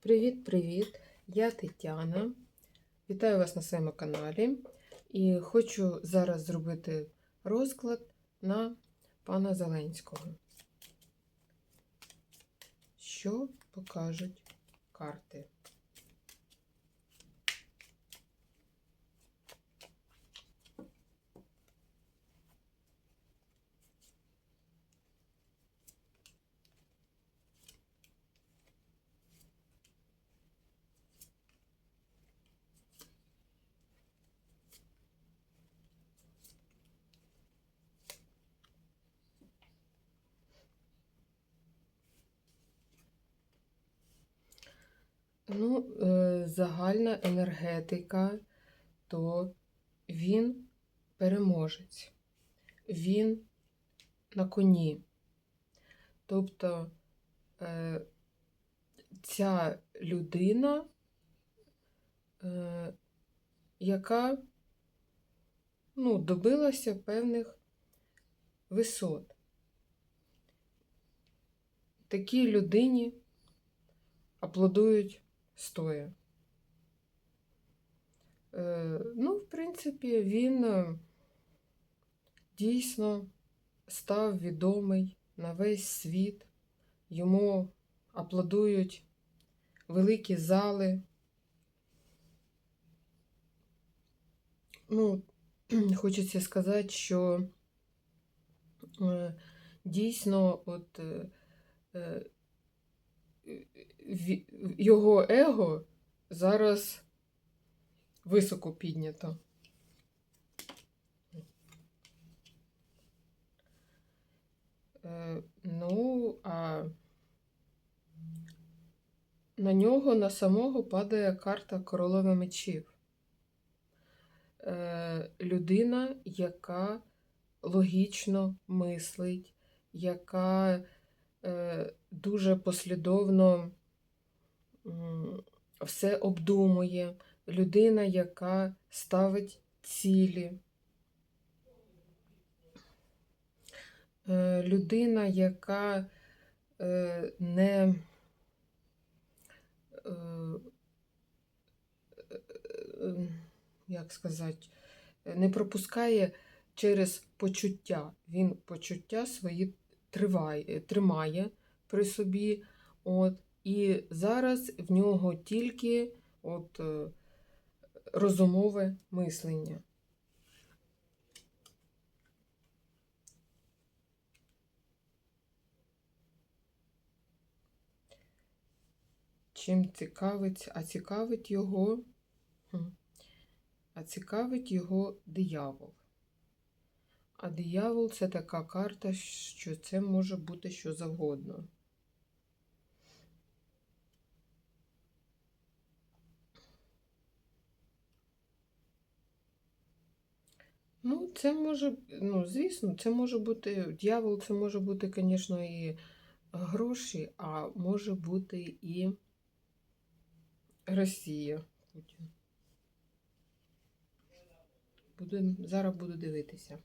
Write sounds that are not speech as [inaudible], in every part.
Привіт-привіт! Я Тетяна. Вітаю вас на своєму каналі і хочу зараз зробити розклад на пана Зеленського. Що покажуть карти? Ну, е, загальна енергетика, то він переможець, він на коні. Тобто е, ця людина, е, яка ну, добилася певних висот. Такій людині аплодують стоя. Е, ну, в принципі, він е, дійсно став відомий на весь світ. Йому аплодують великі зали. Ну, [clears throat] хочеться сказати, що е, дійсно, от його его зараз високо піднято. Е, Ну, а на нього на самого падає карта королеви мечів. Е, Людина, яка логічно мислить, яка е, дуже послідовно все обдумує, людина, яка ставить цілі. Е, Людина, яка е, не е, як сказати, не пропускає через почуття. Він почуття свої триває, тримає при собі. От, і зараз в нього тільки от, е, розумове мислення. Чим цікавить, а цікавить його, а цікавить його диявол. А диявол це така карта, що це може бути що завгодно. Ну, це може, ну, звісно, це може бути, дьявол, це може бути, звісно, і гроші, а може бути і Росія. Путін. Буду, зараз буду дивитися.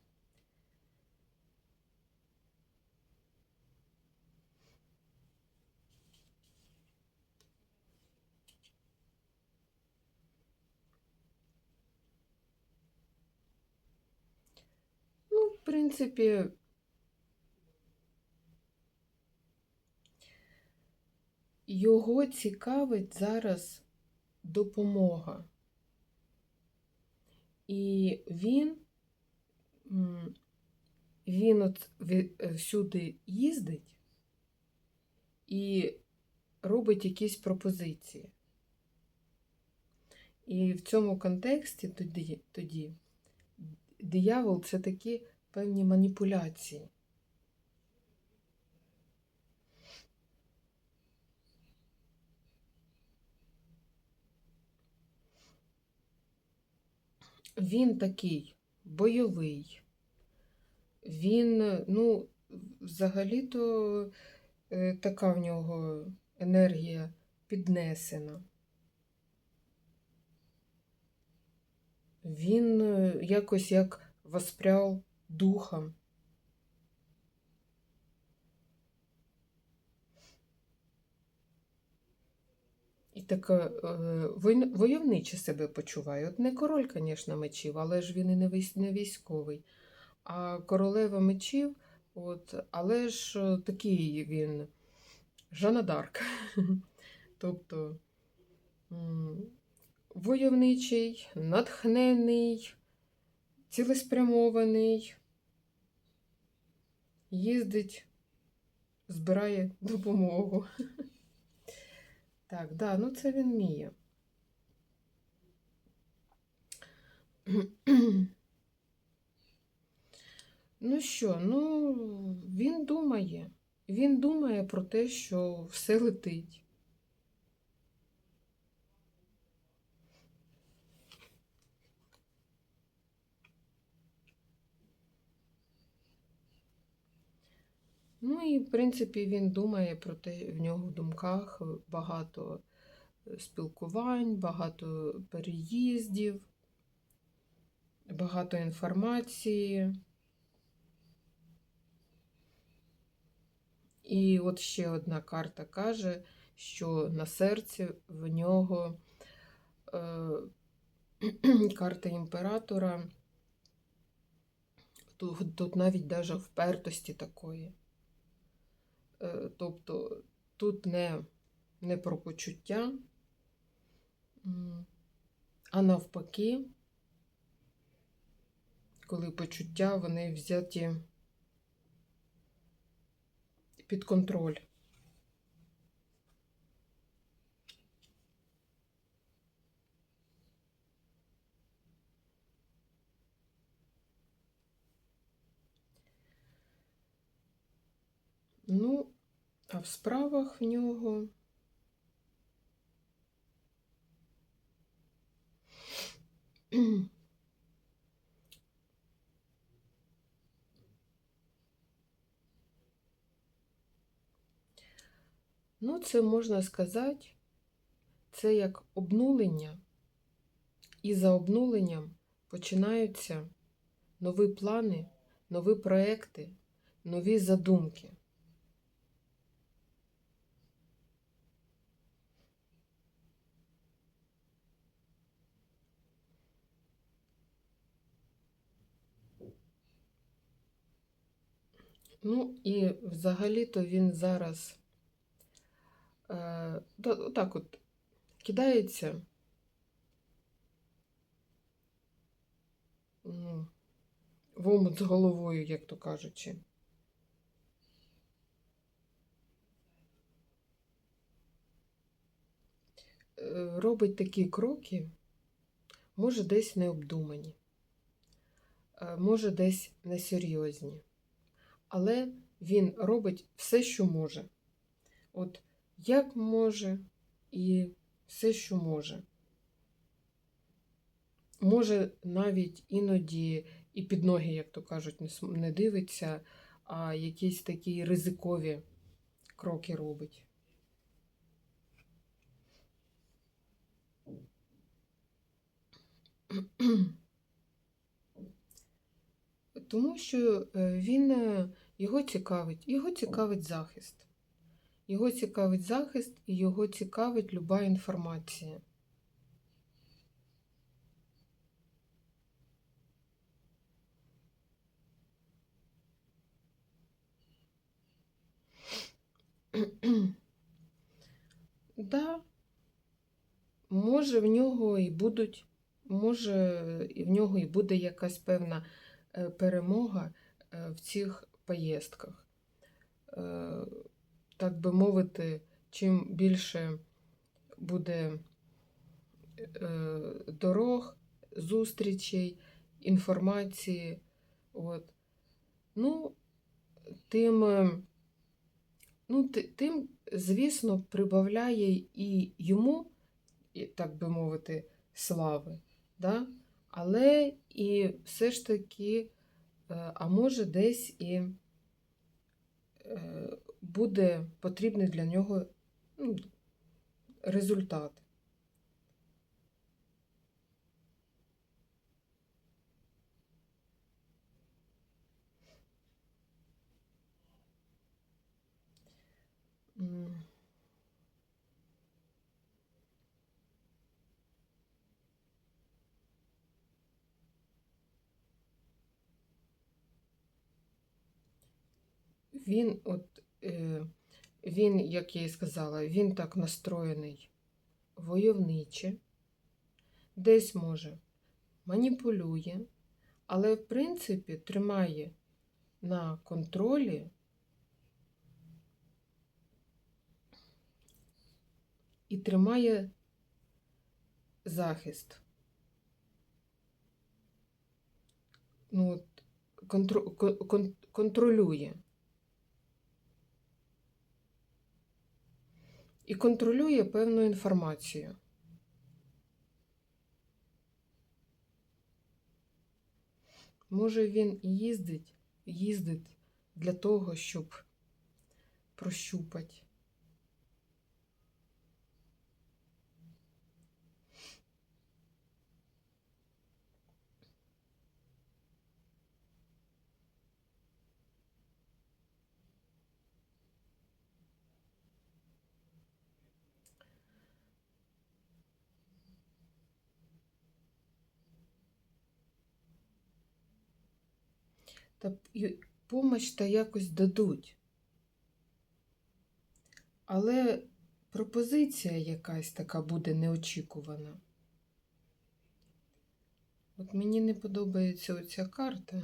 Ну, в принципі, його цікавить зараз допомога. І він, він от всюди їздить і робить якісь пропозиції. І в цьому контексті тоді, тоді диявол це такі певні маніпуляції. Він такий бойовий. Він, ну, взагалі-то е, така в нього енергія піднесена. Він е, якось як воспряв духом. і таке войовниче себе почуває. От не король, звісно, мечів, але ж він і не військовий. А королева мечів, от, але ж е, такий він Жанна Дарк. [laughs] Тобто войовничий, натхнений, цілеспрямований, їздить, збирає допомогу. Так, да, ну це він вміє. Ну що, ну він думає. Він думає про те, що все летить. Ну і, в принципі, він думає про те, в нього в думках багато е, спілкувань, багато переїздів, багато інформації. І от ще одна карта каже, що на серці в нього е, [clears throat] карта імператора, тут, тут навіть даже впертості такої. Е, тобто тут не, не про почуття, а навпаки, коли почуття вони взяті під контроль. Ну, а в справах в нього. Ну, це можна сказати, це як обнулення, і за обнуленням починаються нові плани, нові проекти, нові задумки. Ну, і взагалі-то він зараз е, та- так от кидається ну, в омут з головою, як то кажучи. Е, Робить такі кроки, може десь необдумані, е, може десь несерйозні. Але він робить все, що може. От як може, і все, що може. Може, навіть іноді і під ноги, як то кажуть, не дивиться, а якісь такі ризикові кроки робить. Тому що е, він е, його цікавить, його цікавить захист. Його цікавить захист і його цікавить люба інформація. [clears throat] Да, може в нього і будуть, може в нього і буде якась певна е, перемога е, в цих поїздках. Е, Так би мовити, чим більше буде е, дорог, зустрічей, інформації, от, ну, тим, е, ну, тим, звісно, прибавляє і йому, так би мовити, слави, да? але і все ж таки, а може, десь і е, буде потрібний для нього ну, результат. М. він, от, е, він, як я і сказала, він так настроєний войовниче, десь може маніпулює, але в принципі тримає на контролі і тримає захист. Ну, от, контро, кон, кон- контролює. І контролює певну інформацію. Може, він їздить, їздить для того, щоб прощупати. Та помощ та якось дадуть. Але пропозиція якась така буде неочікувана. От мені не подобається оця карта.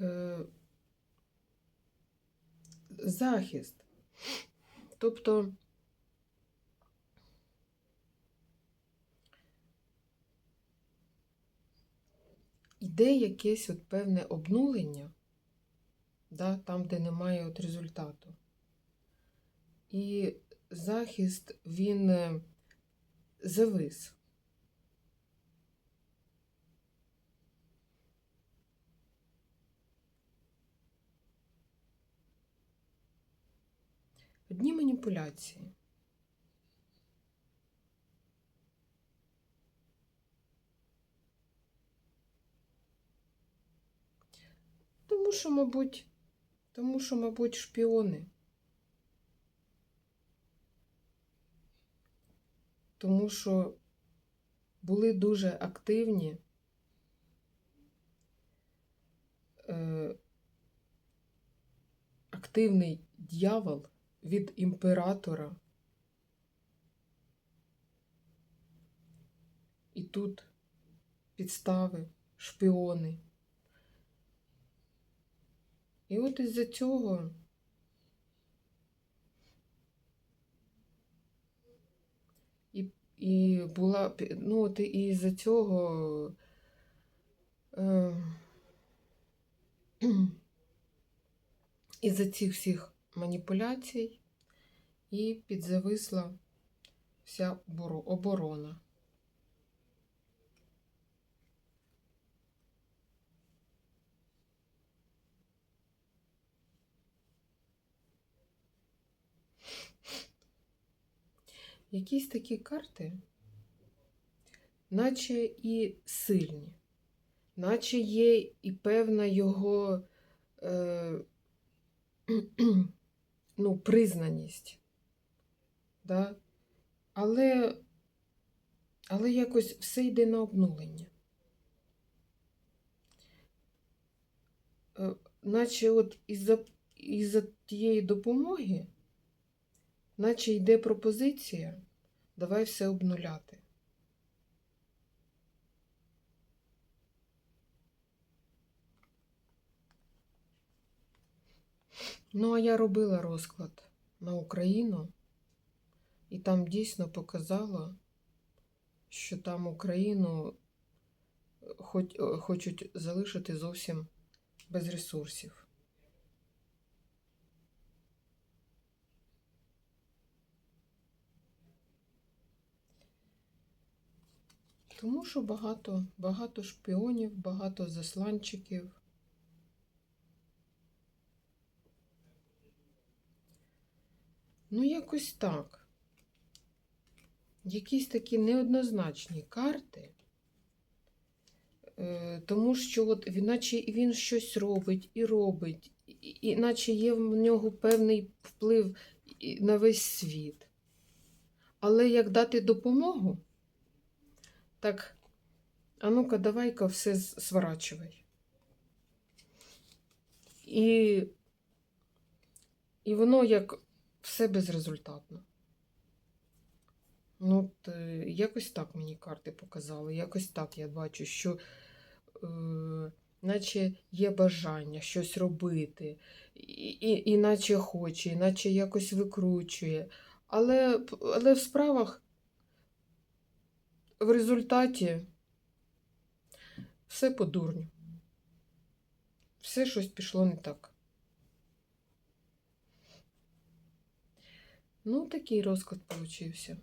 Е, захист. Тобто йде якесь от певне обнулення, да, там, де немає от результату. І захист він е, завис. Одні маніпуляції. Тому що, мабуть, тому що, мабуть, шпіони. Тому що були дуже активні е, активний дьявол від імператора. І тут підстави, шпіони. І от із-за цього і, і була, ну от і із-за цього е, [clears throat] із-за цих всіх маніпуляцій і підзависла вся оборона. Якісь такі карти, наче і сильні, наче є і певна його е, ну, признаність. Да? Але, але якось все йде на обнулення. Е, наче от із-за із тієї допомоги, наче йде пропозиція, давай все обнуляти. Ну, а я робила розклад на Україну, і там дійсно показала, що там Україну хоч, е, хочуть залишити зовсім без ресурсів. Тому що багато, багато шпіонів, багато засланчиків. Ну, якось так. Якісь такі неоднозначні карти. Е, Тому що от, він- наче він щось робить і робить, і, і наче є в нього певний вплив на весь світ. Але як дати допомогу, так, а ну-ка, давай-ка все сворачивай. І, і воно як все безрезультатно. Ну, от, е, якось так мені карти показали. Якось так я бачу, що е, наче є бажання щось робити, і, і, іначе хоче, іначе якось викручує. Але, але в справах в результаті все по дурню. Все щось пішло не так. Ну, такий розклад получився.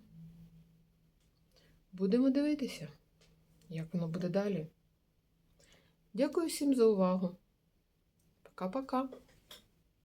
Будемо дивитися, як воно буде далі. Дякую всім за увагу. Пока-пока.